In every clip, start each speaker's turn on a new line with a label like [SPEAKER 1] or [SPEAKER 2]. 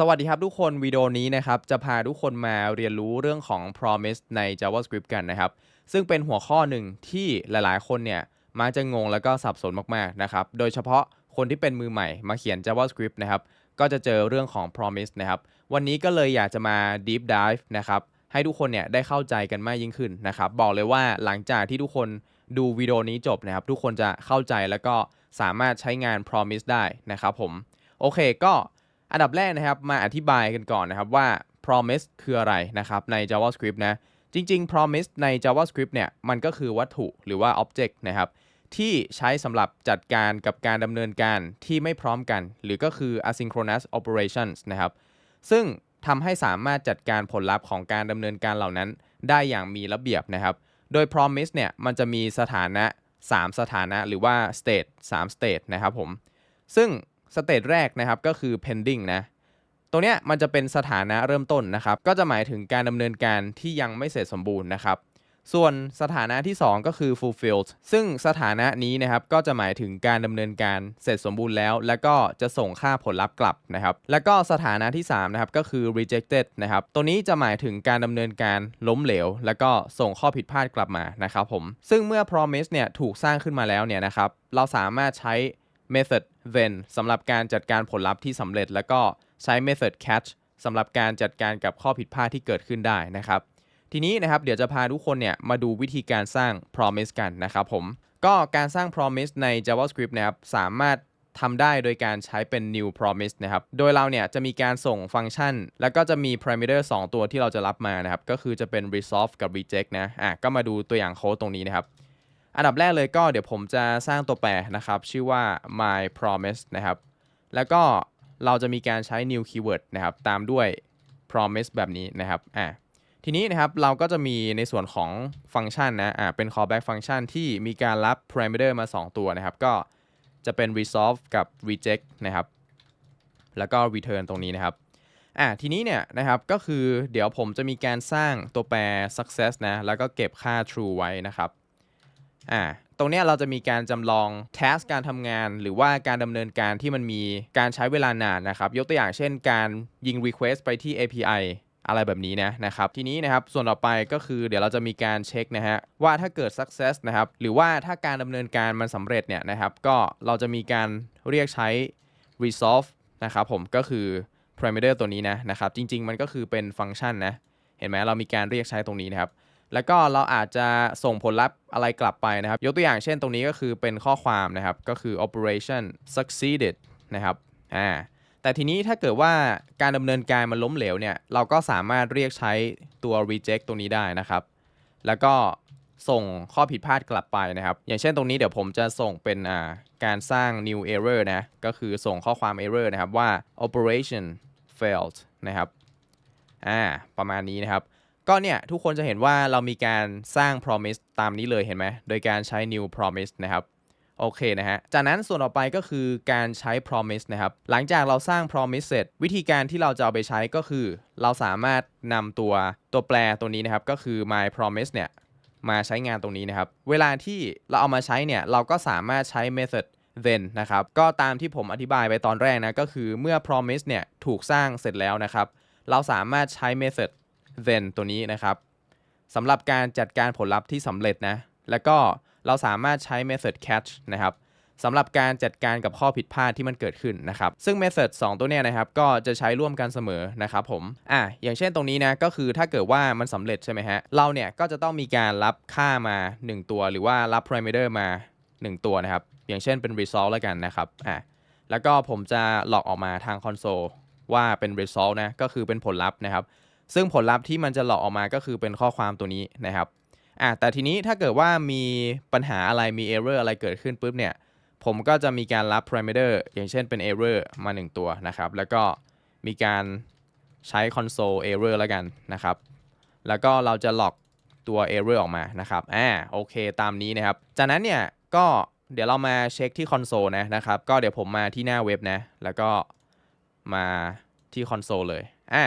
[SPEAKER 1] สวัสดีครับทุกคนวิดีโอนี้นะครับจะพาทุกคนมาเรียนรู้เรื่องของ promise ใน JavaScript กันนะครับ ซึ่งเป็นหัวข้อหนึ่งที่หลายๆ คนเนี่ยมักจะงงแล้วก็สับสนมากๆนะครับโดยเฉพาะคนที่เป็นมือใหม่มาเขียน JavaScript นะครับก็จะเจอเรื่องของ promise นะครับวันนี้ก็เลยอยากจะมา deep dive นะครับให้ทุกคนเนี่ยได้เข้าใจกันมากยิ่งขึ้นนะครับบอกเลยว่าหลังจากที่ทุกคนดูวิดีโอนี้จบนะครับทุกคนจะเข้าใจแล้วก็สามารถใช้งาน promise ได้นะครับผมโอเคก็ อันดับแรกนะครับมาอธิบายกันก่อนนะครับว่า promise คืออะไรนะครับใน JavaScript นะ จริง ๆ promise ใน JavaScript เนี่ยมันก็คือวัตถุหรือว่า object นะครับที่ใช้สำหรับจัดการกับการดำเนินการที่ไม่พร้อมกัน หรือก็คือ asynchronous operations นะครับ ซึ่งทำให้สามารถจัดการผลลัพธ์ของการดำเนินการเหล่านั้น ได้อย่างมีระเบียบนะครับ โดย promise เนี่ยมันจะมีสถานะ 3 สถานะหรือว่า state 3 state นะครับผม ซึ่ง สเตจแรกนะครับก็คือ pending นะตัวเนี้ยมันจะเป็นสถานะเริ่มต้นนะครับ ก็จะหมายถึงการดำเนินการที่ยังไม่เสร็จสมบูรณ์นะครับ ส่วนสถานะที่ 2 ก็คือ fulfilled ซึ่งสถานะนี้นะครับก็จะหมายถึงการดำเนินการเสร็จสมบูรณ์แล้ว แล้วก็จะส่งค่าผลลัพธ์กลับนะครับ แล้วก็สถานะที่3นะครับก็คือ rejected นะครับ ตัวนี้จะหมายถึงการดำเนินการล้มเหลว แล้วก็ส่งข้อผิดพลาดกลับมานะครับผม ซึ่งเมื่อ promise เนี่ยถูกสร้างขึ้นมาแล้วเนี่ยนะครับ เราสามารถใช้ method then สำหรับการจัดการผลลัพธ์ที่สำเร็จ แล้วก็ใช้ method catch สำหรับการจัดการกับข้อผิดพลาดที่เกิดขึ้นได้นะครับ ทีนี้นะครับเดี๋ยวจะพาทุกคนเนี่ยมาดูวิธีการสร้าง promise กันนะครับผมก็การสร้าง promise ใน JavaScript นะครับสามารถทำได้โดยการใช้เป็น new promise นะครับ โดยเราเนี่ยจะมีการส่งฟังก์ชัน แล้วก็จะมี parameter 2 ตัวที่เราจะรับมานะครับ ก็คือจะเป็น resolve กับ reject นะ อะ ก็มาดูตัวอย่างโค้ดตรงนี้นะครับ อันดับแรกเลยก็เดี๋ยวผมจะสร้างตัวแปรนะครับ ชื่อว่า my promise นะครับ แล้วก็เราจะมีการใช้ new keyword นะครับ ตามด้วย promise แบบนี้นะครับอะทีนี้นะครับเราก็จะมีในส่วนของฟังก์ชันนะอะเป็น callback ฟังก์ชันที่มีการรับ parameter มา 2 ตัวนะครับ ก็จะเป็น resolve กับ reject นะครับ แล้วก็ return ตรงนี้นะครับอะทีนี้เนี่ยนะครับก็คือเดี๋ยวผมจะมีการสร้างตัวแปร success นะแล้วก็เก็บค่า true ไว้นะครับ อ่าตรงนี้เราจะมีการจำลอง task การทำงาน หรือว่าการดำเนินการที่มันมีการใช้เวลานานนะครับ ยกตัวอย่างเช่นการยิง request ไปที่ API อะไรแบบนี้นะนะครับทีนี้นะครับส่วนต่อไปก็คือเดี๋ยวเราจะมีการเช็คนะฮะว่าถ้าเกิด success นะครับหรือว่าถ้าการดำเนินการมันสำเร็จเนี่ยนะครับก็เราจะมีการเรียกใช้ resolve นะครับผมก็คือ parameter ตัวนี้นะนะครับจริง ๆ มันก็คือเป็นฟังก์ชันนะเห็นไหมเรามีการเรียกใช้ตรงนี้นะครับ แล้วก็เราอาจจะส่งผลลัพธ์อะไรกลับไปนะครับ ยกตัวอย่างเช่นตรงนี้ก็คือเป็นข้อความนะครับ ก็คือ operation succeeded นะครับอ่าแต่ทีนี้ถ้าเกิดว่าการดำเนินการมันล้มเหลวเนี่ย เราก็สามารถเรียกใช้ตัว reject ตรงนี้ได้นะครับ แล้วก็ส่งข้อผิดพลาดกลับไปนะครับ อย่างเช่นตรงนี้เดี๋ยวผมจะส่งเป็นอ่าการสร้าง new error นะ ก็คือส่งข้อความ error นะครับว่า operation failed นะครับ อ่า ประมาณนี้นะครับ ก็เนี่ยทุกคนจะเห็นว่าเรามีการสร้าง promise ตามนี้เลยเห็นไหมโดยการใช้ new promise นะครับโอเคนะฮะ จากนั้นส่วนต่อไปก็คือการใช้ promise นะครับ หลังจากเราสร้าง promise เสร็จ วิธีการที่เราจะเอาไปใช้ก็คือ เราสามารถนำตัวตัวแปรตัวนี้นะครับ ก็คือ my promise เนี่ย มาใช้งานตรงนี้นะครับ เวลาที่เราเอามาใช้เนี่ย เราก็สามารถใช้ method then นะครับ ก็ตามที่ผมอธิบายไปตอนแรกนะ ก็คือเมื่อ promise เนี่ย ถูกสร้างเสร็จแล้วนะครับ เราสามารถใช้ method then ตัวนี้นะครับสำหรับการจัดการผลลัพธ์ที่สำเร็จนะ แล้วก็เราสามารถใช้ method catch นะครับสำหรับการจัดการกับข้อผิดพลาดที่มันเกิดขึ้นนะครับ ซึ่ง method 2 ตัวเนี้ยนะครับก็จะใช้ร่วมกันเสมอนะครับผม อะ อย่างเช่นตรงนี้นะก็คือถ้าเกิดว่ามันสำเร็จใช่ไหมฮะ เราเนี่ยก็จะต้องมีการรับค่ามา 1 ตัว หรือว่ารับ parameter มา 1 ตัวนะครับ อย่างเช่นเป็น result แล้วกันนะครับ อะ แล้วก็ผมจะหลอกออกมาทางคอนโซลว่าเป็น result นะ ก็คือเป็นผลลัพธ์นะครับ ซึ่งผลลัพธ์ที่มันจะหลอกออกมาก็คือเป็นข้อความตัวนี้นะครับอะแต่ทีนี้ถ้าเกิดว่ามีปัญหาอะไรมี error อะไรเกิดขึ้นปุ๊บเนี่ย ผมก็จะมีการรับ parameter อย่างเช่นเป็น error มา 1 ตัวนะครับ แล้วก็มีการใช้ console error แล้วกันนะครับ แล้วก็เราจะหลอกตัว error ออกมานะครับอ่าโอเคตามนี้นะครับ จากนั้นเนี่ยก็เดี๋ยวเรามาเช็คที่คอนโซลนะนะครับ ก็เดี๋ยวผมมาที่หน้าเว็บนะ แล้วก็มาที่คอนโซลเลยอ่า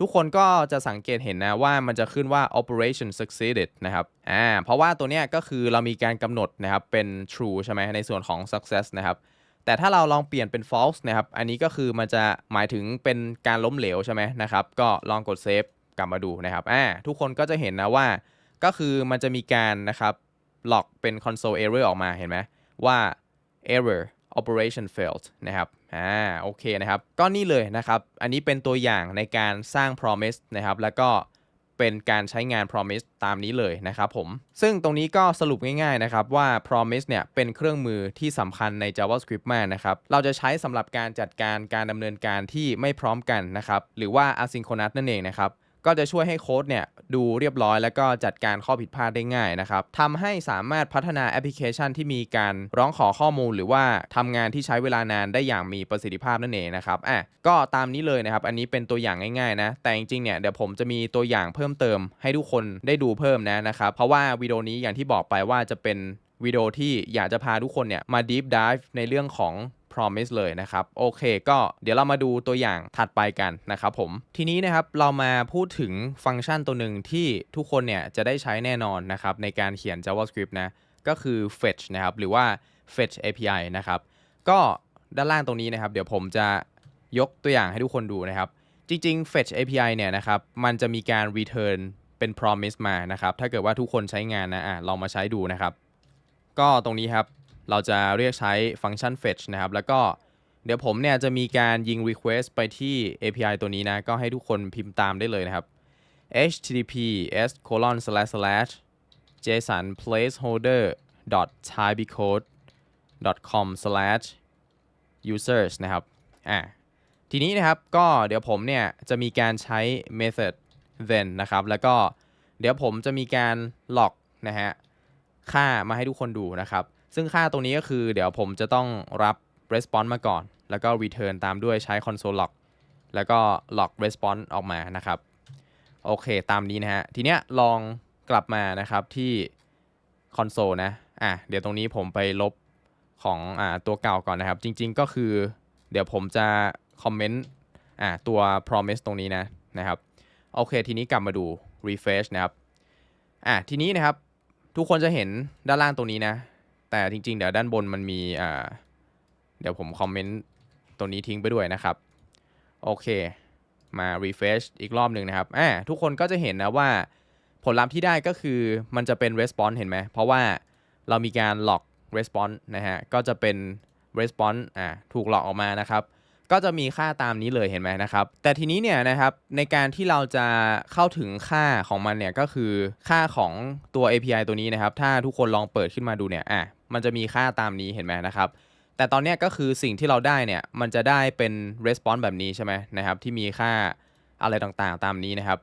[SPEAKER 1] ทุกคนก็จะสังเกตเห็นนะว่ามันจะขึ้นว่า operation succeeded นะครับ อ่า เพราะว่าตัวเนี้ยก็คือเรามีการกำหนดนะครับเป็น true ใช่ไหมในส่วนของ success นะครับ แต่ถ้าเราลองเปลี่ยนเป็น false นะครับ อันนี้ก็คือมันจะหมายถึงเป็นการล้มเหลวใช่ไหมนะครับ ก็ลองกด save กลับมาดูนะครับ อ่า ทุกคนก็จะเห็นนะว่า ก็คือมันจะมีการนะครับหลอกเป็น console error ออกมาเห็นไหมว่า error operation failed นะครับ อ่าโอเคนะครับก็นี่เลยนะครับ อันนี้เป็นตัวอย่างในการสร้าง promise นะครับ แล้วก็เป็นการใช้งาน promise ตามนี้เลยนะครับผม ซึ่งตรงนี้ก็สรุปง่ายๆนะครับว่า promise เนี่ยเป็นเครื่องมือที่สำคัญใน JavaScript มากนะครับ เราจะใช้สำหรับการจัดการการดำเนินการที่ไม่พร้อมกันนะครับ หรือว่า asynchronous นั่นเองนะครับ ก็จะช่วยให้โค้ดเนี่ยดูเรียบร้อย แล้วก็จัดการข้อผิดพลาดได้ง่ายนะครับทำให้สามารถพัฒนาแอปพลิเคชันที่มีการร้องขอข้อมูล หรือว่าทำงานที่ใช้เวลานานได้อย่างมีประสิทธิภาพนั่นเองนะครับอะก็ตามนี้เลยนะครับอันนี้เป็นตัวอย่างง่ายๆนะแต่จริงๆเนี่ยเดี๋ยวผมจะมีตัวอย่างเพิ่มเติม ให้ทุกคนได้ดูเพิ่มนะนะครับเพราะว่าวิดีโอนี้อย่างที่บอกไปว่าจะเป็นวิดีโอที่อยากจะพาทุกคนเนี่ยมา deep dive ในเรื่องของ promise เลยนะครับโอเค ก็เดี๋ยวเรามาดูตัวอย่างถัดไปกันนะครับผมทีนี้นะครับเรามาพูดถึงฟังก์ชันตัวหนึ่งที่ทุกคนเนี่ยจะได้ใช้แน่นอนนะครับในการเขียน JavaScript นะก็คือ fetch นะครับหรือว่า fetch API นะครับก็ด้านล่างตรงนี้นะครับ เดี๋ยวผมจะยกตัวอย่างให้ทุกคนดูนะครับ จริง ๆ fetch API เนี่ยนะครับมันจะมีการ return เป็น promise มานะครับถ้าเกิดว่าทุกคนใช้งานนะอะลองมาใช้ดูนะครับ ก็ตรงนี้ครับ เราจะเรียกใช้ฟังก์ชัน fetch นะครับ แล้วก็เดี๋ยวผมเนี่ยจะมีการยิง request ไปที่ API ตัวนี้นะ ก็ให้ทุกคนพิมพ์ตามได้เลยนะครับ https colon slash slash json placeholder dot typecode dot com slash users นะครับอ่าทีนี้นะครับก็เดี๋ยวผมเนี่ยจะมีการใช้ method then นะครับ แล้วก็เดี๋ยวผมจะมีการหลอกนะฮะค่ามาให้ทุกคนดูนะครับ ซึ่งค่าตรงนี้ก็คือเดี๋ยวผมจะต้องรับ response มาก่อน แล้วก็ return ตามด้วยใช้ console log แล้วก็ log response ออกมานะครับ โอเคตามนี้นะฮะ ทีเนี้ยลองกลับมานะครับที่ console นะ อะเดี๋ยวตรงนี้ผมไปลบของอ่าตัวเก่าก่อนนะครับ จริง ๆ ก็คือ เดี๋ยวผมจะคอมเมนต์อ่าตัว promise ตรงนี้นะนะครับ โอเค ทีนี้กลับมาดู refresh นะครับ อะทีนี้นะครับ ทุกคนจะเห็นด้านล่างตรงนี้นะ แต่จริงๆ เดี๋ยวด้านบนมันมีอ่าเดี๋ยวผมคอมเมนต์ตรงนี้ทิ้งไปด้วยนะครับ โอเค มา refresh อีกรอบหนึ่งนะครับอ่าทุกคนก็จะเห็นนะว่าผลลัพธ์ที่ได้ก็คือมันจะเป็น response เห็นไหม เพราะว่าเรามีการหลอก response นะฮะ ก็จะเป็น response อ่าถูกหลอกออกมานะครับ ก็จะมีค่าตามนี้เลยเห็นไหมนะครับ แต่ทีนี้เนี่ยนะครับในการที่เราจะเข้าถึงค่าของมันเนี่ยก็คือค่าของตัว API ตัวนี้นะครับ ถ้าทุกคนลองเปิดขึ้นมาดูเนี่ย อะ มันจะมีค่าตามนี้เห็นไหมนะครับ แต่ตอนนี้ก็คือสิ่งที่เราได้เนี่ย มันจะได้เป็น response แบบนี้ใช่ไหมนะครับ ที่มีค่าอะไรต่างๆ ตามนี้นะครับ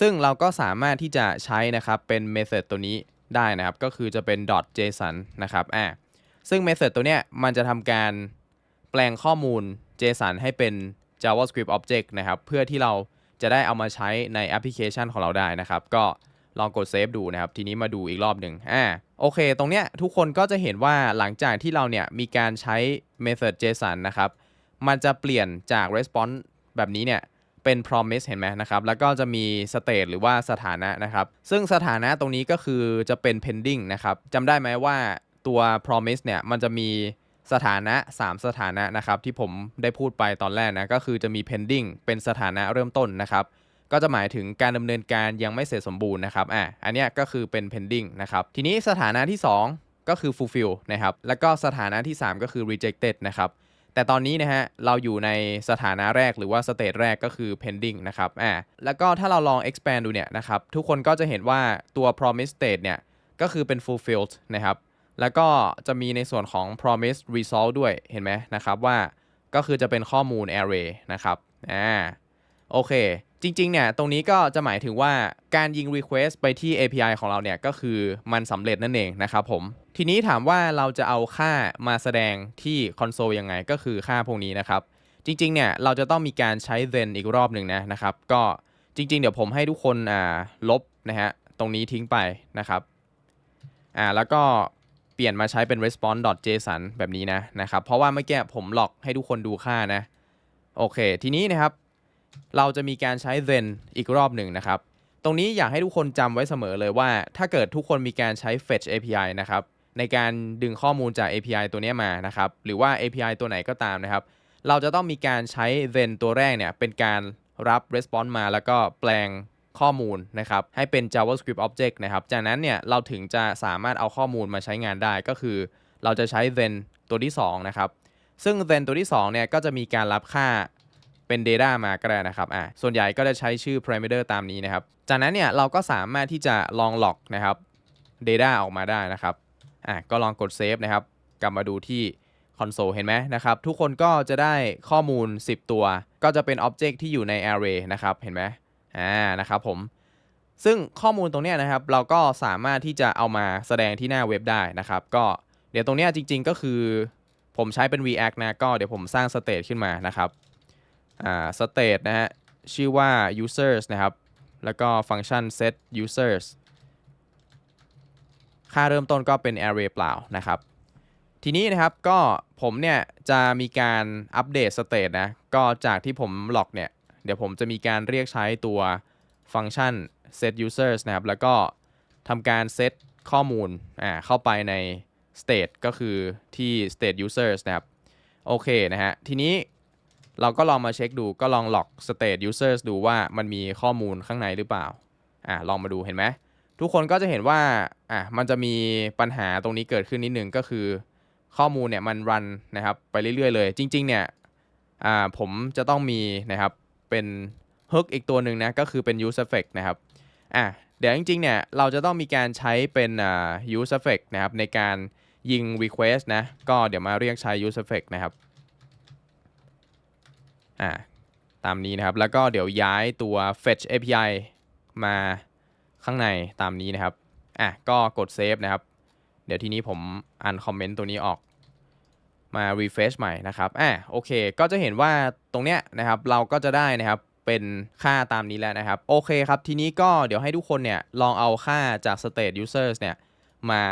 [SPEAKER 1] ซึ่งเราก็สามารถที่จะใช้นะครับเป็น method ตัวนี้ได้นะครับ ก็คือจะเป็น .json นะครับอะซึ่ง method ตัวเนี้ยมันจะทำการแปลงข้อมูล JSON ให้เป็น JavaScript Object นะครับ เพื่อที่เราจะได้เอามาใช้ในแอปพลิเคชันของเราได้นะครับ ก็ ลองกดเซฟดูนะครับ ทีนี้มาดูอีกรอบหนึ่งอ่าโอเค ตรงเนี้ยทุกคนก็จะเห็นว่าหลังจากที่เราเนี่ยมีการใช้ method JSON นะครับ มันจะเปลี่ยนจาก response แบบนี้เนี่ยเป็น promise เห็นไหมนะครับ แล้วก็จะมี state หรือว่าสถานะนะครับ ซึ่งสถานะตรงนี้ก็คือจะเป็น pending นะครับจำได้ไหมว่าตัว promise เนี่ยมันจะมีสถานะ 3 สถานะนะครับที่ผมได้พูดไปตอนแรกนะก็คือจะมี pending เป็นสถานะเริ่มต้นนะครับ ก็จะหมายถึงการดำเนินการยังไม่เสร็จสมบูรณ์นะครับอะอันนี้ก็คือเป็น pending นะครับทีนี้สถานะที่ 2 ก็คือ fulfill นะครับแล้วก็สถานะที่ 3 ก็คือ rejected นะครับแต่ตอนนี้นะฮะเราอยู่ในสถานะแรกหรือว่า state แรกก็คือ pending นะครับอ่าแล้วก็ถ้าเราลอง expand ดูเนี่ยนะครับทุกคนก็จะเห็นว่าตัว promise state เนี่ยก็คือเป็น fulfilled นะครับแล้วก็จะมีในส่วนของ promise result ด้วยเห็นไหมนะครับว่าก็คือจะเป็นข้อมูล array นะครับอ่า โอเค จริง ๆ เนี่ย ตรงนี้ก็จะหมายถึงว่าการยิง request ไปที่ API ของเราเนี่ย ก็คือมันสำเร็จนั่นเองนะครับผม ทีนี้ถามว่าเราจะเอาค่ามาแสดงที่ console ยังไงก็คือค่าพวกนี้นะครับ จริง ๆ เนี่ย เราจะต้องมีการใช้ then อีกรอบหนึ่งนะนะครับ ก็จริง ๆ เดี๋ยวผมให้ทุกคนอ่าลบนะฮะ ตรงนี้ทิ้งไปนะครับอ่าแล้วก็เปลี่ยนมาใช้เป็น response.json แบบนี้นะนะครับ เพราะว่าเมื่อกี้ผมหลอกให้ทุกคนดูค่านะ โอเค ทีนี้นะครับ เราจะมีการใช้ then อีกรอบหนึ่งนะครับ ตรงนี้อยากให้ทุกคนจำไว้เสมอเลยว่า ถ้าเกิดทุกคนมีการใช้ fetch API นะครับในการดึงข้อมูลจาก API ตัวนี้มานะครับ หรือว่า API ตัวไหนก็ตามนะครับ เราจะต้องมีการใช้ then ตัวแรกเนี่ยเป็นการรับ response มาแล้วก็แปลงข้อมูลนะครับให้เป็น JavaScript object นะครับ จากนั้นเนี่ยเราถึงจะสามารถเอาข้อมูลมาใช้งานได้ก็คือ เราจะใช้ then ตัวที่2นะครับซึ่ง then ตัวที่2เนี่ยก็จะมีการรับค่า เป็น data มาก็ได้นะครับอะส่วนใหญ่ก็จะใช้ชื่อ parameter ตามนี้นะครับ จากนั้นเนี่ยเราก็สามารถที่จะลอง log นะครับ data ออกมาได้นะครับอะก็ลองกด save นะครับกลับมาดูที่คอนโซลเห็นไหมนะครับ ทุกคนก็จะได้ข้อมูล 10 ตัว ก็จะเป็น Object ที่อยู่ใน Array นะครับ เห็นไหมอ่านะครับผม ซึ่งข้อมูลตรงนี้นะครับ เราก็สามารถที่จะเอามาแสดงที่หน้าเว็บได้นะครับ ก็เดี๋ยวตรงนี้จริง ๆ ก็คือ ผมใช้เป็น React นะก็เดี๋ยวผมสร้าง state ขึ้นมานะครับ อ่า state นะฮะ ชื่อว่า users นะครับ แล้วก็ฟังก์ชัน set users ค่าเริ่มต้นก็เป็น array เปล่านะครับ ทีนี้นะครับก็ผมเนี่ยจะมีการอัปเดตสเตตนะ ก็จากที่ผมล็อกเนี่ย เดี๋ยวผมจะมีการเรียกใช้ตัวฟังก์ชัน set users นะครับ แล้วก็ทำการ set ข้อมูลอ่าเข้าไปใน state ก็คือที่ state users นะครับ โอเคนะฮะ ทีนี้ เราก็ลองมาเช็คดูก็ลองล็อก state users ดูว่ามันมีข้อมูลข้างในหรือเปล่าอ่าลองมาดูเห็นไหมทุกคนก็จะเห็นว่าอะมันจะมีปัญหาตรงนี้เกิดขึ้นนิดนึงก็คือ ข้อมูลเนี่ยมันรันนะครับไปเรื่อยๆ เลย จริง ๆ เนี่ยอ่าผมจะต้องมีนะครับเป็น hook อีกตัวหนึ่งนะก็คือเป็น use effect นะครับอะเดี๋ยวจริงๆเนี่ยเราจะต้องมีการใช้เป็นอ่า use effect นะครับในการยิง request นะก็เดี๋ยวมาเรียกใช้ use effect นะครับ อ่าตามนี้นะครับ แล้วก็เดี๋ยวย้ายตัว fetch API มาข้างในตามนี้นะครับอะก็กด save นะครับ เดี๋ยวทีนี้ผมอ่านคอมเมนต์ตัวนี้ออกมา refresh ใหม่นะครับอะโอเค ก็จะเห็นว่าตรงเนี้ยนะครับ เราก็จะได้นะครับเป็นค่าตามนี้แล้วนะครับ โอเคครับ ทีนี้ก็เดี๋ยวให้ทุกคนเนี่ย ลองเอาค่าจาก state users เนี่ย มา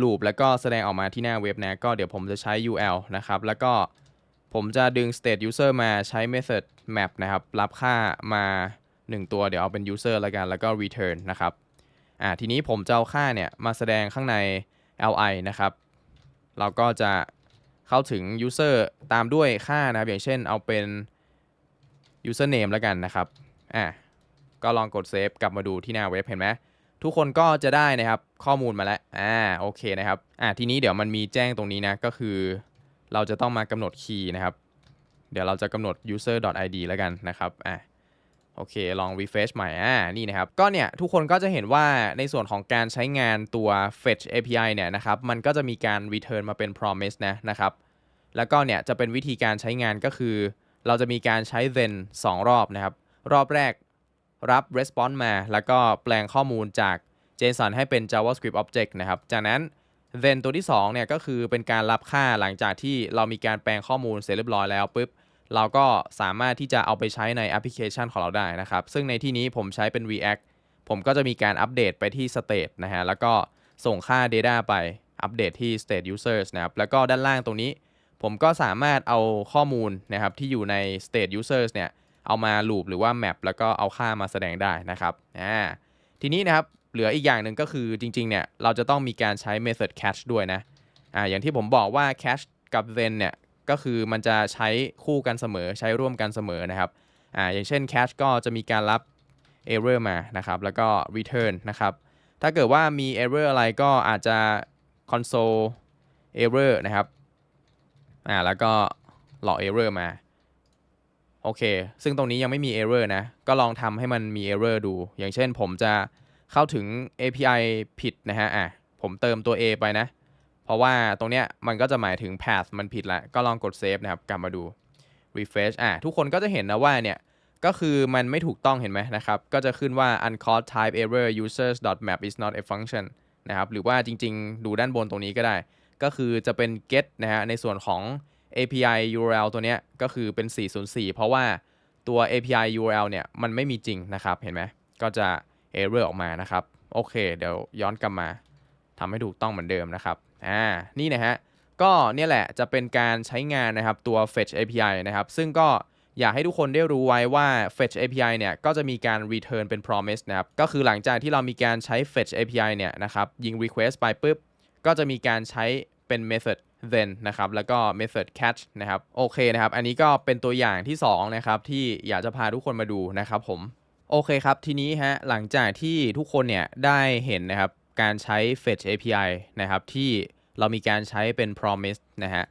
[SPEAKER 1] loop แล้วก็แสดงออกมาที่หน้าเว็บนะ ก็เดี๋ยวผมจะใช้ UL นะครับ แล้วก็ ผมจะดึง state user มาใช้ method map นะครับ รับค่ามา 1 ตัวเดี๋ยวเอาเป็น user แล้วกัน แล้วก็ return นะครับอ่าทีนี้ผมจะเอาค่าเนี่ย มาแสดงข้างใน li นะครับ เราก็จะเข้าถึง user ตามด้วยค่านะครับ อย่างเช่นเอาเป็น username แล้วกันนะครับอ่าก็ลองกด save กลับมาดูที่หน้าเว็บเห็นไหมทุกคนก็จะได้นะครับข้อมูลมาแล้วอ่าโอเคนะครับอ่าทีนี้เดี๋ยวมันมีแจ้งตรงนี้นะก็คือ เราจะต้องมากำหนดคีย์นะครับ เดี๋ยวเราจะกำหนด user.id แล้วกันนะครับอ่าโอเค ลอง refresh ใหม่ อ่า นี่นะครับ ก็เนี่ย ทุกคนก็จะเห็นว่าในส่วนของการใช้งานตัว fetch API เนี่ยนะครับ มันก็จะมีการ return มาเป็น promise นะนะครับ แล้วก็เนี่ย จะเป็นวิธีการใช้งานก็คือ เราจะมีการใช้ then 2 รอบนะครับ รอบแรกรับ response มา แล้วก็แปลงข้อมูลจาก JSON ให้เป็น JavaScript object นะครับ จากนั้น then ตัวที่2เนี่ยก็คือเป็นการรับค่าหลังจากที่เรามีการแปลงข้อมูลเสร็จเรียบร้อยแล้วปุ๊บเราก็สามารถที่จะเอาไปใช้ในแอปพลิเคชันของเราได้นะครับ ซึ่งในที่นี้ผมใช้เป็น React ผมก็จะมีการอัปเดตไปที่ state นะฮะแล้วก็ส่งค่า data ไปอัปเดตที่ state users นะครับแล้วก็ด้านล่างตรงนี้ ผมก็สามารถเอาข้อมูลนะครับที่อยู่ใน state users เนี่ยเอามา loop หรือว่า map แล้วก็เอาค่ามาแสดงได้นะครับอ่าทีนี้นะครับ เหลืออีกอย่างหนึ่งก็คือจริงๆเนี่ยเราจะต้องมีการใช้ method catch ด้วยนะอ่าอย่างที่ผมบอกว่า catch กับ then เนี่ยก็คือมันจะใช้คู่กันเสมอใช้ร่วมกันเสมอนะครับอ่าอย่างเช่น catch ก็จะมีการรับ error มานะครับแล้วก็ return นะครับถ้าเกิดว่ามี error อะไรก็อาจจะ console error นะครับอ่าแล้วก็หลอก error มาโอเค ซึ่งตรงนี้ยังไม่มี error นะ ก็ลองทำให้มันมี error ดู อย่างเช่นผมจะ เข้าถึง API ผิดนะฮะอะผมเติมตัว A ไปนะ เพราะว่าตรงเนี้ยมันก็จะหมายถึง path มันผิดล้วก็ลองกด save นะครับ กลับมาดู refresh อะทุกคนก็จะเห็นนะว่าเนี่ย ก็คือมันไม่ถูกต้องเห็นไหมนะครับ ก็จะขึ้นว่า uncaught type error users map is not a function นะครับ หรือว่าจริง ๆ ดูด้านบนตรงนี้ก็ได้ ก็คือจะเป็น get นะฮะ ในส่วนของ API URL ตัวเนี้ยก็คือเป็น 404 เพราะว่าตัว API URL เนี่ยมันไม่มีจริงนะครับ เห็นไหมก็จะ error ออกมานะครับ โอเค เดี๋ยวย้อนกลับมาทำให้ถูกต้องเหมือนเดิมนะครับ อ่า นี่นะฮะ ก็เนี่ยแหละจะเป็นการใช้งานนะครับตัว fetch API นะครับ ซึ่งก็อยากให้ทุกคนได้รู้ไว้ว่า fetch API เนี่ยก็จะมีการ return เป็น promise นะครับ ก็คือหลังจากที่เรามีการใช้ fetch API เนี่ยนะครับ ยิง request ไปปุ๊บ ก็จะมีการใช้เป็น method then นะครับ แล้วก็ method catch นะครับ โอเคนะครับ อันนี้ก็เป็นตัวอย่างที่2นะครับที่อยากจะพาทุกคนมาดูนะครับผม โอเคครับ ทีนี้ฮะหลังจากที่ทุกคนเนี่ยได้เห็นนะครับการใช้ fetch API นะครับที่เรามีการใช้เป็น promise นะฮะ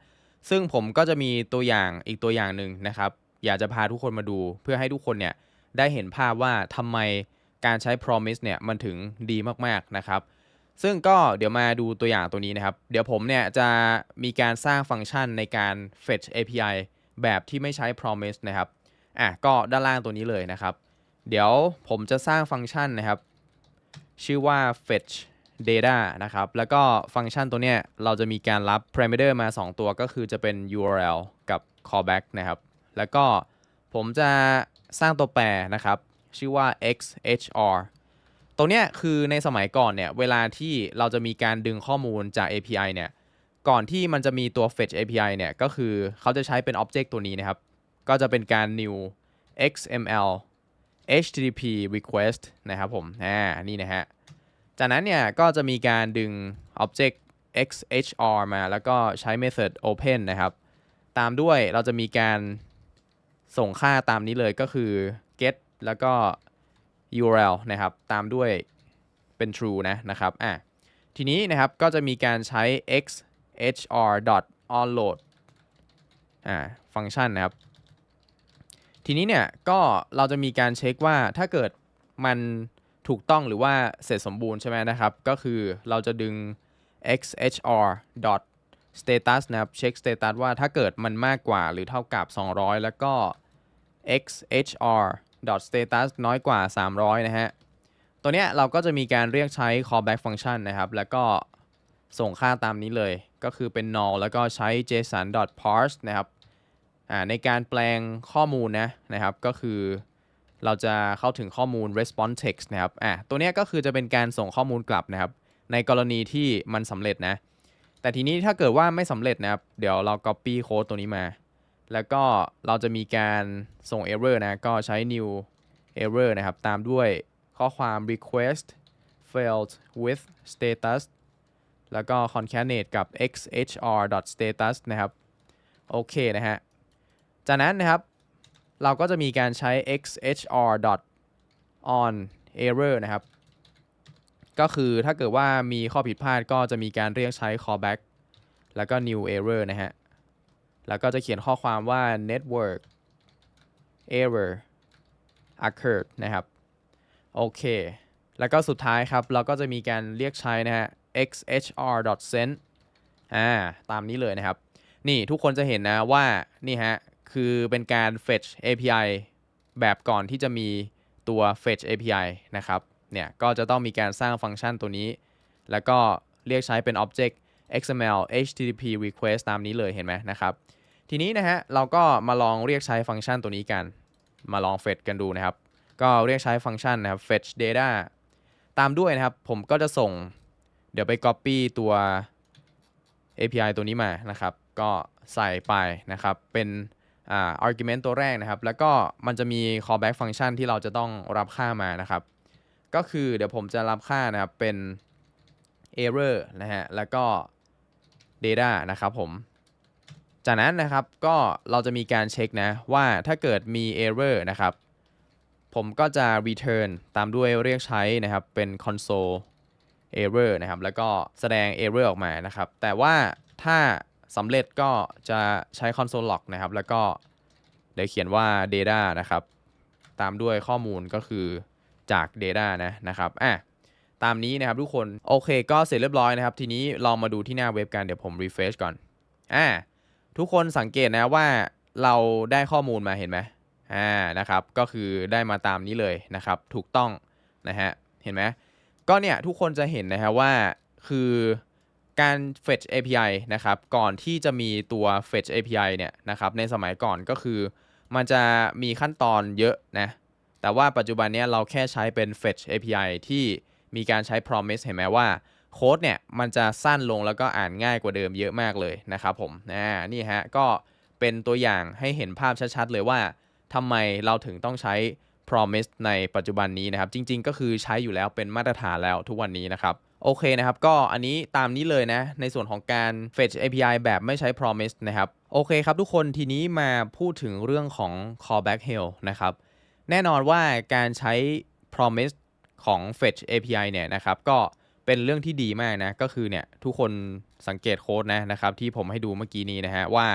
[SPEAKER 1] ซึ่งผมก็จะมีตัวอย่างอีกตัวอย่างหนึ่งนะครับ อยากจะพาทุกคนมาดู เพื่อให้ทุกคนเนี่ยได้เห็นภาพว่าทำไมการใช้ promise เนี่ยมันถึงดีมากๆนะครับ ซึ่งก็เดี๋ยวมาดูตัวอย่างตัวนี้นะครับ เดี๋ยวผมเนี่ยจะมีการสร้างฟังก์ชันในการ fetch API แบบที่ไม่ใช้ promise นะครับอะก็ด้านล่างตัวนี้เลยนะครับ เดี๋ยวผมจะสร้างฟังก์ชันนะครับ ชื่อว่า fetch data นะครับ แล้วก็ฟังก์ชันตัวเนี้ยเราจะมีการรับ parameter มา 2 ตัวก็คือจะเป็น URL กับ callback นะครับ แล้วก็ผมจะสร้างตัวแปรนะครับ ชื่อว่า xhr ตรงเนี้ยคือในสมัยก่อนเนี่ย เวลาที่เราจะมีการดึงข้อมูลจาก API เนี่ย ก่อนที่มันจะมีตัว fetch API เนี่ย ก็คือเขาจะใช้เป็น object ตัวนี้นะครับ ก็จะเป็นการ new xml http request นะครับผม อ่า นี่นะฮะ จากนั้นเนี่ย ก็จะมีการดึง object xhr มาแล้วก็ใช้ method open นะครับ ตามด้วยเราจะมีการส่งค่าตามนี้เลยก็คือ get แล้วก็ URL นะครับ ตามด้วยเป็น true นะนะครับ อะ ทีนี้นะครับ ก็จะมีการใช้ xhr onload อ่า ฟังก์ชันนะครับ ทีนี้เนี่ยก็เราจะมีการเช็คว่าถ้าเกิดมันถูกต้องหรือว่าเสร็จสมบูรณ์ใช่ไหมนะครับ ก็คือเราจะดึง xhr status นะครับเช็ค status ว่าถ้าเกิดมันมากกว่าหรือเท่ากับ 200 แล้วก็ xhr status น้อยกว่า 300 นะฮะ ตัวเนี้ยเราก็จะมีการเรียกใช้ callback function นะครับ แล้วก็ส่งค่าตามนี้เลย ก็คือเป็น null แล้วก็ใช้ json parse นะครับ ในการแปลงข้อมูลนะนะครับก็คือเราจะเข้าถึงข้อมูล response text นะครับอ่าตัวนี้ก็คือจะเป็นการส่งข้อมูลกลับนะครับ ในกรณีที่มันสำเร็จนะ แต่ทีนี้ถ้าเกิดว่าไม่สำเร็จนะครับ เดี๋ยวเรา copy code ตัวนี้มา แล้วก็เราจะมีการส่ง error นะ ก็ใช้ new error นะครับ ตามด้วยข้อความ request failed with status แล้วก็ concatenate กับ xhr status นะครับ โอเคนะฮะ จากนั้นนะครับ เราก็จะมีการใช้ xhr on error นะครับ ก็คือถ้าเกิดว่ามีข้อผิดพลาดก็จะมีการเรียกใช้ callback แล้วก็ new error นะฮะ แล้วก็จะเขียนข้อความว่า network error occurred นะครับ โอเค แล้วก็สุดท้ายครับ เราก็จะมีการเรียกใช้นะฮะ xhr send อ่า ตามนี้เลยนะครับ นี่ทุกคนจะเห็นนะว่า นี่ฮะ คือเป็นการ fetch API แบบก่อนที่จะมีตัว fetch API นะครับ เนี่ยก็จะต้องมีการสร้างฟังก์ชันตัวนี้ แล้วก็เรียกใช้เป็น object XML HTTP request ตามนี้เลยเห็นไหมนะครับ ทีนี้นะฮะเราก็มาลองเรียกใช้ฟังก์ชันตัวนี้กัน มาลอง fetch กันดูนะครับ ก็เรียกใช้ฟังก์ชันนะครับ fetch data ตามด้วยนะครับ ผมก็จะส่ง เดี๋ยวไป copy ตัว API ตัวนี้มานะครับ ก็ใส่ไปนะครับ เป็น อ่า argument ตัวแรกนะครับ แล้วก็มันจะมี callback function ที่เราจะต้องรับค่ามานะครับ ก็คือเดี๋ยวผมจะรับค่านะครับเป็น error นะฮะ แล้วก็ data นะครับผม จากนั้นนะครับก็เราจะมีการเช็คนะว่าถ้าเกิดมี error นะครับ ผมก็จะ return ตามด้วยเรียกใช้นะครับเป็น console error นะครับ แล้วก็แสดง error ออกมานะครับ แต่ว่าถ้า สำเร็จก็จะใช้ console log นะครับ แล้วก็เดี๋ยวเขียนว่า data นะครับ ตามด้วยข้อมูลก็คือจาก data นะนะครับอะตามนี้นะครับทุกคน โอเคก็เสร็จเรียบร้อยนะครับ ทีนี้ลองมาดูที่หน้าเว็บกันเดี๋ยวผม refresh ก่อนอ่าทุกคนสังเกตนะว่าเราได้ข้อมูลมาเห็นไหมอ่านะครับก็คือได้มาตามนี้เลยนะครับ ถูกต้องนะฮะเห็นไหมก็เนี่ยทุกคนจะเห็นนะฮะว่าคือ การ fetch API นะครับ ก่อนที่จะมีตัว fetch API เนี่ยนะครับ ในสมัยก่อนก็คือ มันจะมีขั้นตอนเยอะนะ แต่ว่าปัจจุบันนี้เราแค่ใช้เป็น fetch API ที่มีการใช้ promise เห็นไหมว่าโค้ดเนี่ยมันจะสั้นลงแล้วก็อ่านง่ายกว่าเดิมเยอะมากเลยนะครับผมอ่านี่ฮะ ก็เป็นตัวอย่างให้เห็นภาพชัดๆเลยว่าทำไมเราถึงต้องใช้ promise ในปัจจุบันนี้นะครับ จริง ๆ ก็คือใช้อยู่แล้วเป็นมาตรฐานแล้วทุกวันนี้นะครับ โอเคนะครับ ก็อันนี้ตามนี้เลยนะ ในส่วนของการ fetch API แบบไม่ใช้ promise นะครับ โอเคครับทุกคนทีนี้มาพูดถึงเรื่องของ callback hail นะครับ แน่นอนว่าการใช้ promise ของ fetch API เนี่ยนะครับ ก็เป็นเรื่องที่ดีมากนะ ก็คือเนี่ยทุกคนสังเกตโค้ดนะนะครับที่ผมให้ดูเมื่อกี้นี้นะฮะว่า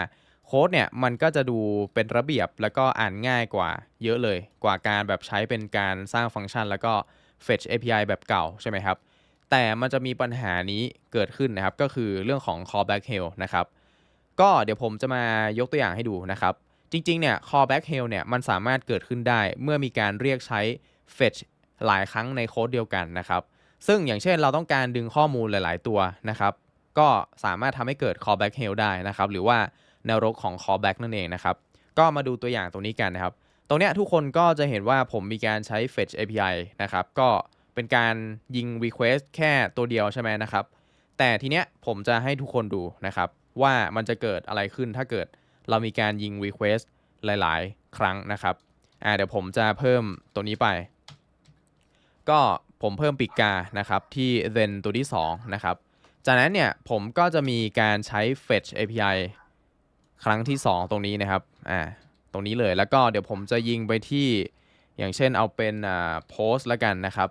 [SPEAKER 1] โค้ดเนี่ยมันก็จะดูเป็นระเบียบแล้วก็อ่านง่ายกว่าเยอะเลย กว่าการแบบใช้เป็นการสร้างฟังก์ชัน แล้วก็ fetch API แบบเก่าใช่ไหมครับ แต่มันจะมีปัญหานี้เกิดขึ้นนะครับ ก็คือเรื่องของ callback hail นะครับ ก็เดี๋ยวผมจะมายกตัวอย่างให้ดูนะครับ จริงๆ เนี่ย callback hail เนี่ย มันสามารถเกิดขึ้นได้เมื่อมีการเรียกใช้ fetch หลายครั้งในโค้ดเดียวกันนะครับ ซึ่งอย่างเช่นเราต้องการดึงข้อมูลหลาย ๆ ตัวนะครับ ก็สามารถทำให้เกิด callback hail ได้นะครับ หรือว่าแนวรกของ callback นั่นเองนะครับ ก็มาดูตัวอย่างตรงนี้กันนะครับ ตรงเนี้ยทุกคนก็จะเห็นว่าผมมีการใช้ fetch API นะครับ ก็ เป็นการยิง request แค่ตัวเดียวใช่ไหมนะครับ แต่ทีเนี้ยผมจะให้ทุกคนดูนะครับ ว่ามันจะเกิดอะไรขึ้นถ้าเกิดเรามีการยิง request หลาย ๆ ครั้งนะครับอ่าเดี๋ยวผมจะเพิ่มตัวนี้ไป ก็ผมเพิ่มปีกกานะครับที่ then ตัวที่ 2 นะครับ จากนั้นเนี่ยผมก็จะมีการใช้ fetch API ครั้งที่ 2 ตรงนี้นะครับอ่าตรงนี้เลยแล้วก็เดี๋ยวผมจะยิงไปที่อย่างเช่นเอาเป็นอ่า post ล้วกันนะครับ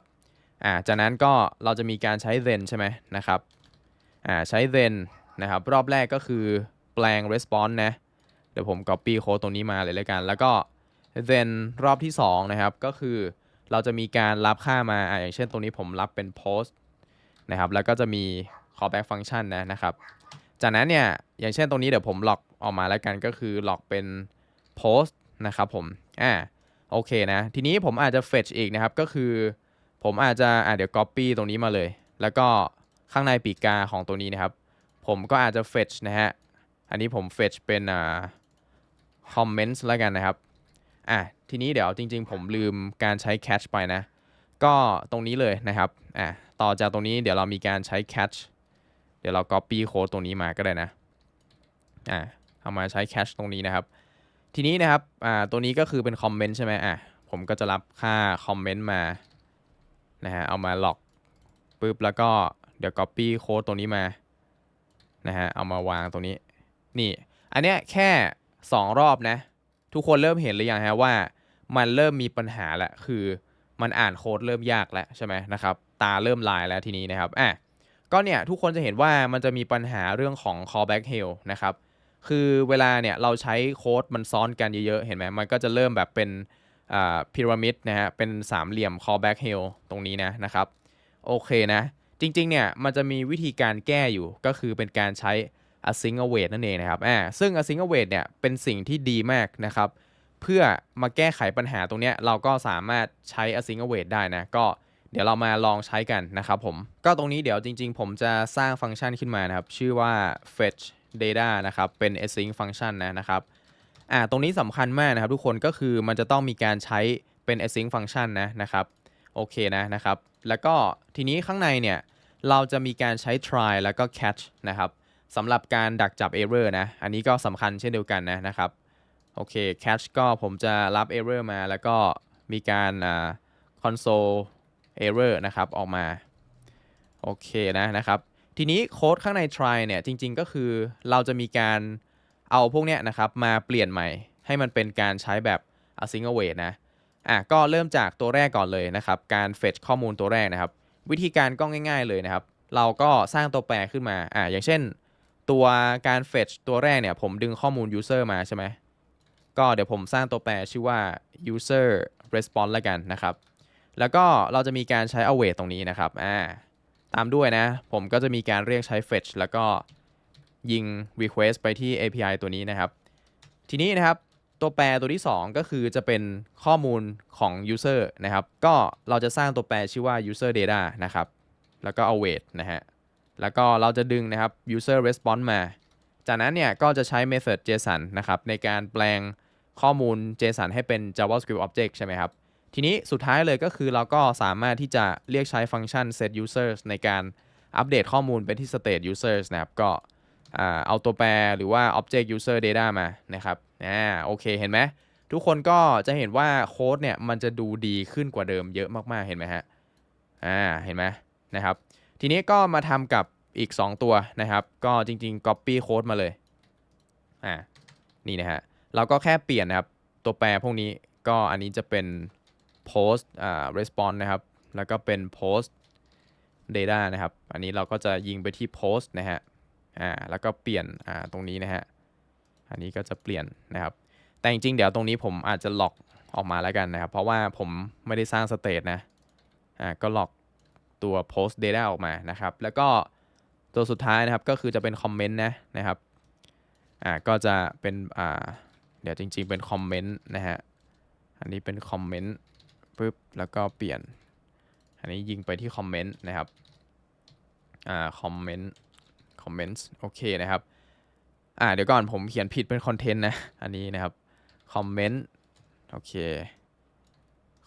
[SPEAKER 1] อ่าจากนั้นก็เราจะมีการใช้ then ใช่ไหมนะครับอ่าใช้ then นะครับรอบแรกก็คือแปลง response นะเดี๋ยวผม copy โค้ดตรงนี้มาเลยแล้วกัน แล้วก็ then รอบที่2นะครับก็คือเราจะมีการรับค่ามาอ่าอย่างเช่นตรงนี้ผมรับเป็น post นะครับแล้วก็จะมี callback function นะนะครับ จากนั้นเนี่ยอย่างเช่นตรงนี้เดี๋ยวผมล็อกออกมาแล้วกันก็คือล็อกเป็น post นะครับผมอ่าโอเคนะ ทีนี้ผมอาจจะ fetch อีกนะครับก็คือ ผมอาจจะอ่าเดี๋ยว copy ตรงนี้มาเลย แล้วก็ข้างในปีกกาของตัวนี้นะครับ ผมก็อาจจะ fetch นะฮะ อันนี้ผม fetch เป็นอ่า comments แล้วกันนะครับ อะ ทีนี้เดี๋ยวจริง ๆ ผมลืมการใช้ catch ไปนะ ก็ตรงนี้เลยนะครับ อะ ต่อจากตรงนี้เดี๋ยวเรามีการใช้ catch เดี๋ยวเรา copy โค้ดตรงนี้มาก็ได้นะ อะ เอามาใช้ catch ตรงนี้นะครับ ทีนี้นะครับ อ่า ตัวนี้ก็คือเป็น comment ใช่ไหมอะ ผมก็จะรับค่า comment มา นะฮะเอามาล็อกปุ๊บแล้วก็เดี๋ยว copy โค้ดตรงนี้มานะฮะเอามาวางตรงนี้ นี่ อันเนี้ยแค่ 2 รอบนะ ทุกคนเริ่มเห็นหรือยังฮะว่า มันเริ่มมีปัญหาแล้วคือมันอ่านโค้ดเริ่มยากแล้วใช่ไหมนะครับ ตาเริ่มลายแล้วทีนี้นะครับอะก็เนี่ยทุกคนจะเห็นว่ามันจะมีปัญหาเรื่องของ callback hail นะครับ คือเวลาเนี่ยเราใช้โค้ดมันซ้อนกันเยอะๆ เห็นไหมมันก็จะเริ่มแบบเป็น พีระมิดนะฮะเป็นสามเหลี่ยม callback hail ตรงนี้นะนะครับโอเคนะ จริงๆเนี่ยมันจะมีวิธีการแก้อยู่ก็คือเป็นการใช้ async await นั่นเองนะครับอ่าซึ่ง async await เนี่ยเป็นสิ่งที่ดีมากนะครับ เพื่อมาแก้ไขปัญหาตรงเนี้ยเราก็สามารถใช้ async await ได้นะก็เดี๋ยวเรามาลองใช้กันนะครับผม ก็ตรงนี้เดี๋ยวจริง ๆ ผมจะสร้างฟังก์ชันขึ้นมานะครับ ชื่อว่า fetch data นะครับ เป็น async function นะนะครับ อ่าตรงนี้สำคัญมากนะครับทุกคนก็คือมันจะต้องมีการใช้เป็น async function นะนะครับโอเคนะนะครับแล้วก็ทีนี้ข้างในเนี่ยเราจะมีการใช้ try แล้วก็ catch นะครับสำหรับการดักจับ error นะ อันนี้ก็สำคัญเช่นเดียวกันนะนะครับโอเค catch ก็ผมจะรับ error มาแล้วก็มีการอ่า console error นะครับออกมาโอเคนะนะครับทีนี้โค้ดข้างใน try เนี่ยจริง ๆ ก็คือเราจะมีการ เอาพวกเนี้ยนะครับมาเปลี่ยนใหม่ ให้มันเป็นการใช้แบบ async await นะอะก็เริ่มจากตัวแรกก่อนเลยนะครับการ fetch ข้อมูลตัวแรกนะครับ วิธีการก็ง่าย ๆเลยนะครับ เราก็สร้างตัวแปรขึ้นมาอะอย่างเช่น ตัวการ fetch ตัวแรกเนี่ยผมดึงข้อมูล user มาใช่ไหมก็เดี๋ยวผมสร้างตัวแปรชื่อว่า user response แล้วกันนะครับ แล้วก็เราจะมีการใช้ await ตรงนี้นะครับอ่าตามด้วยนะ ผมก็จะมีการเรียกใช้ fetch แล้วก็ ยิง request ไปที่ API ตัวนี้นะครับ ทีนี้นะครับตัวแปรตัวที่ 2 ก็คือจะเป็นข้อมูลของ user นะครับ ก็เราจะสร้างตัวแปรชื่อว่า user data นะครับ แล้วก็ await นะฮะ แล้วก็เราจะดึงนะครับ user response มา จากนั้นเนี่ยก็จะใช้ method JSON นะครับในการแปลงข้อมูล JSON ให้เป็น JavaScript object ใช่ไหมครับ ทีนี้สุดท้ายเลยก็คือเราก็สามารถที่จะเรียกใช้ฟังก์ชัน set users ในการอัปเดตข้อมูลไปที่ state users นะครับ ก็ เอาตัวแปรหรือว่า object user data มานะครับอ่าโอเคเห็นไหมทุกคนก็จะเห็นว่าโค้ดเนี่ยมันจะดูดีขึ้นกว่าเดิมเยอะมากๆเห็นไหมฮะอ่าเห็นไหมนะครับ ทีนี้ก็มาทำกับอีก 2 ตัวนะครับ ก็จริงๆ copy code มาเลยอ่านี่นะฮะเราก็แค่เปลี่ยนนะครับตัวแปรพวกนี้ก็อันนี้จะเป็น post อ่า response นะครับ แล้วก็เป็น post data นะครับ อันนี้เราก็จะยิงไปที่ post นะฮะ อ่าแล้วก็เปลี่ยนอ่าตรงนี้นะฮะอันนี้ก็จะเปลี่ยนนะครับ แต่จริงๆเดี๋ยวตรงนี้ผมอาจจะล็อกออกมาแล้วกันนะครับ เพราะว่าผมไม่ได้สร้างสเตทนะอ่าก็ล็อกตัว post data ออกมานะครับ แล้วก็ตัวสุดท้ายนะครับก็คือจะเป็นคอมเมนต์นะนะครับอ่าก็จะเป็นอ่าเดี๋ยวจริง ๆเป็นคอมเมนต์นะฮะอันนี้เป็นคอมเมนต์ปุ๊บแล้วก็เปลี่ยน อันนี้ยิงไปที่คอมเมนต์นะครับอ่าคอมเมนต์ คอมเมนต์โอเคนะครับ อ่าเดี๋ยวก่อนผมเขียนผิดเป็นคอนเทนต์นะ อันนี้นะครับคอมเมนต์โอเค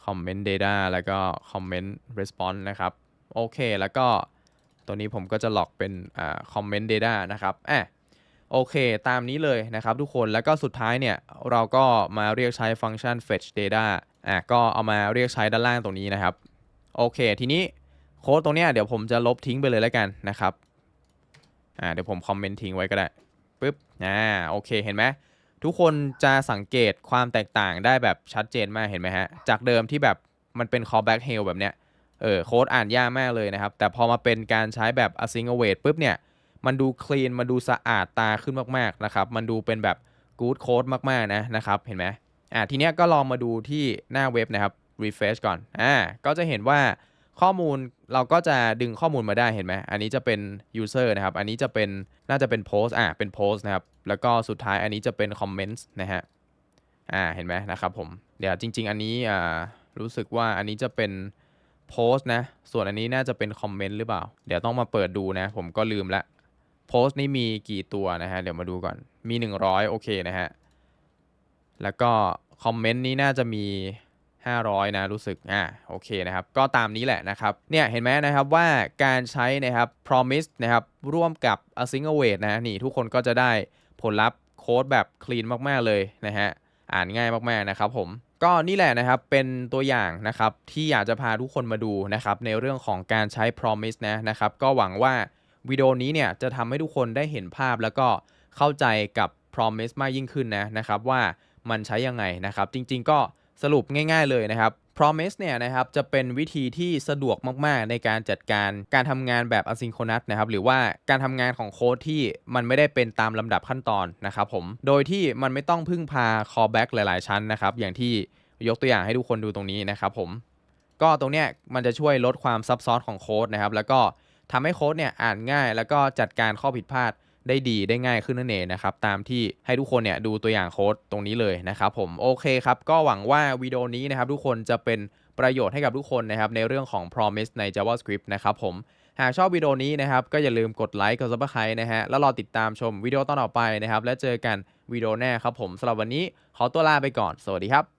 [SPEAKER 1] คอมเมนต์ data แล้วก็คอมเมนต์ response นะครับ โอเค แล้วก็ตัวนี้ผมก็จะล็อกเป็นอ่าคอมเมนต์ data นะครับอะโอเค ตามนี้เลยนะครับทุกคน แล้วก็สุดท้ายเนี่ย เราก็มาเรียกใช้ฟังก์ชัน fetch data อะ ก็เอามาเรียกใช้ด้านล่างตรงนี้นะครับ โอเค ทีนี้โค้ดตรงเนี้ยเดี๋ยวผมจะลบทิ้งไปเลยแล้วกันนะครับ อ่าเดี๋ยวผมคอมเมนต์ทิ้งไว้ก็ได้ปึ๊บอ่าโอเคเห็นไหมทุกคนจะสังเกตความแตกต่างได้แบบชัดเจนมากเห็นไหมฮะ จากเดิมที่แบบมันเป็น callback hail แบบเนี้ยเออโค้ดอ่านยากมากเลยนะครับ แต่พอมาเป็นการใช้แบบ async await ปุ๊บเนี่ย มันดู clean มันดูสะอาดตาขึ้นมากๆนะครับ มันดูเป็นแบบ good code มากๆนะนะครับเห็นไหมอ่าทีเนี้ยก็ลองมาดูที่หน้าเว็บนะครับ refresh ก่อนอ่าก็จะเห็นว่า ข้อมูลเราก็จะดึงข้อมูลมาได้เห็นไหม อันนี้จะเป็น user นะครับ อันนี้จะเป็นน่าจะเป็น post อ่าเป็น post นะครับ แล้วก็สุดท้ายอันนี้จะเป็น comments นะฮะ อ่า เห็นไหมนะครับผม เดี๋ยวจริง ๆ อันนี้อ่ารู้สึกว่าอันนี้จะเป็น post นะ ส่วนอันนี้น่าจะเป็น comment หรือเปล่า เดี๋ยวต้องมาเปิดดูนะ ผมก็ลืมละ post นี่มีกี่ตัวนะฮะ เดี๋ยวมาดูก่อน มี 100 โอเคนะฮะ แล้วก็ comment นี้น่าจะมี 500 นะรู้สึก อ่าโอเคนะครับ ก็ตามนี้แหละนะครับ เนี่ยเห็นไหมนะครับว่าการใช้นะครับ promise นะครับ ร่วมกับ async await นะนี่ทุกคนก็จะได้ผลลัพธ์โค้ดแบบ clean มากๆเลยนะฮะ อ่านง่ายมากๆนะครับผมก็นี่แหละนะครับเป็นตัวอย่างนะครับที่อยากจะพาทุกคนมาดูนะครับในเรื่องของการใช้ promise นะนะครับก็หวังว่าวิดีโอนี้เนี่ยจะทำให้ทุกคนได้เห็นภาพแล้วก็เข้าใจกับ promise มากยิ่งขึ้นนะนะครับว่ามันใช้ยังไงนะครับ จริง ๆ ก็ สรุปง่าย ๆเลยนะครับ promise เนี่ยนะครับจะเป็นวิธีที่สะดวกมากๆ ในการจัดการการทำงานแบบ asynchronous นะครับหรือว่าการทำงานของโค้ดที่มันไม่ได้เป็นตามลำดับขั้นตอนนะครับผมโดยที่มันไม่ต้องพึ่งพา callback หลายๆ ชั้นนะครับอย่างที่ยกตัวอย่างให้ทุกคนดูตรงนี้นะครับผมก็ตรงเนี้ยมันจะช่วยลดความซับซ้อนของโค้ดนะครับแล้วก็ทำให้โค้ดเนี่ยอ่านง่าย แล้วก็จัดการข้อผิดพลาด ได้ดีได้ง่ายขึ้นนั่นเองนะครับตามที่ให้ทุกคนเนี่ยดูตัวอย่างโค้ดตรงนี้เลยนะครับผมโอเคครับก็หวังว่าวิดีโอนี้นะครับทุกคนจะเป็นประโยชน์ให้กับทุกคนนะครับในเรื่องของ promise ใน JavaScript นะครับผมหากชอบวิดีโอนี้นะครับก็อย่าลืมกดไลค์กด subscribe นะฮะแล้วรอติดตามชมวิดีโอตอนต่อไปนะครับแล้วเจอกันวิดีโอหน้าครับผมสำหรับวันนี้ขอตัวลาไปก่อน สวัสดีครับ